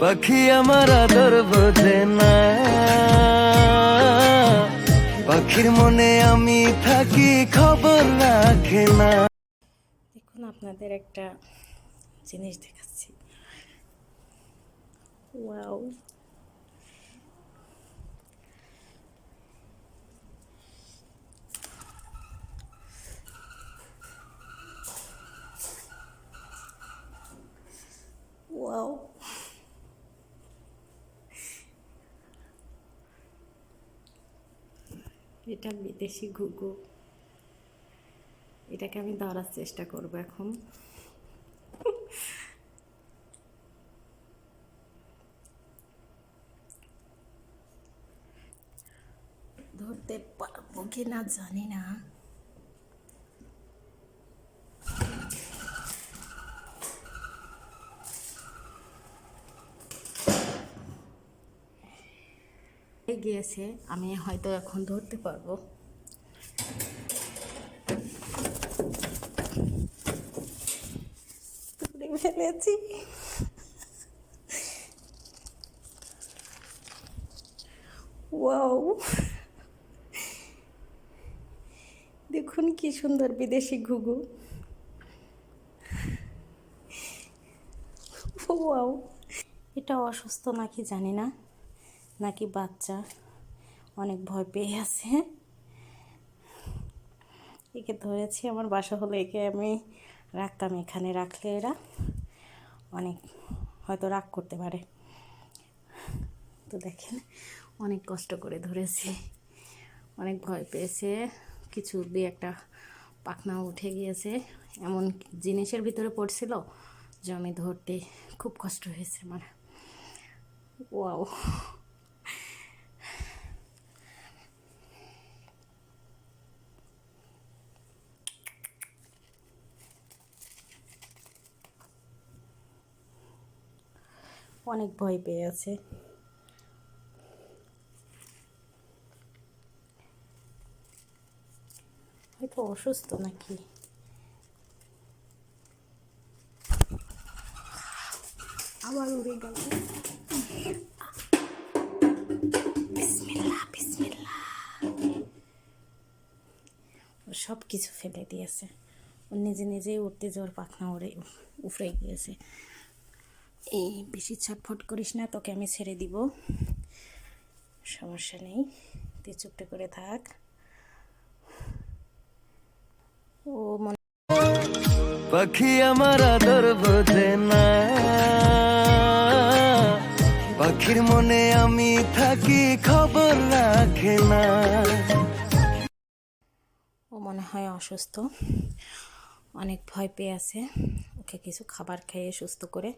পাখি আমার আদর বোঝে না। পাখির মনে আমি থাকি, খবর রাখে না। দেখুন, আপনাদের একটা জিনিস দেখাচ্ছি। ওয়াও ওয়াও এটা বিদেশি ঘুঘু। এটাকে আমি ধরার চেষ্টা করব এখন। ধরতে পারব কি না জানি না। গিয়েছে, আমি হয়তো এখন ধরতে পারব। ফেলেছি। দেখুন কি সুন্দর বিদেশি ঘুঘু। এটা অসুস্থ নাকি জানি না। নাকি বাচ্চা? অনেক ভয় পেয়ে আছে। একে ধরেছি আমার বাসা হলো একে আমি রাখতাম এখানে রাখলে এরা অনেক হয়তো রাগ করতে পারে। তো দেখেন, অনেক কষ্ট করে ধরেছি। অনেক ভয় পেয়েছে। কিছু দিয়ে একটা পাখনা উঠে গিয়েছে। এমন জিনিসের ভিতরে পড়ছিল যে আমি ধরতে খুব কষ্ট হয়েছে আমার। ওয়াও। অনেক ভয় পেয়ে আছে। হয়তো অসুস্থ নাকি? আবার উড়ে গেল। সব কিছু ফেলে দিয়েছে। ও নিজে নিজেই উঠতে যাওয়ার পাখনা উড়ে উফরে গিয়েছে। এই বেশি ছটফট করিস না তোকে আমি ছেড়ে দিব। সমস্যা নেই তুই চুপটে করে থাক। ও মনে পাখি আমার আদর বোঝে না। পাখির মনে আমি থাকি খবর রাখে না। ও মনে হয় অসুস্থ। অনেক ভয় পেয়ে আছে। ওকে কিছু খাবার খাইয়ে সুস্থ করে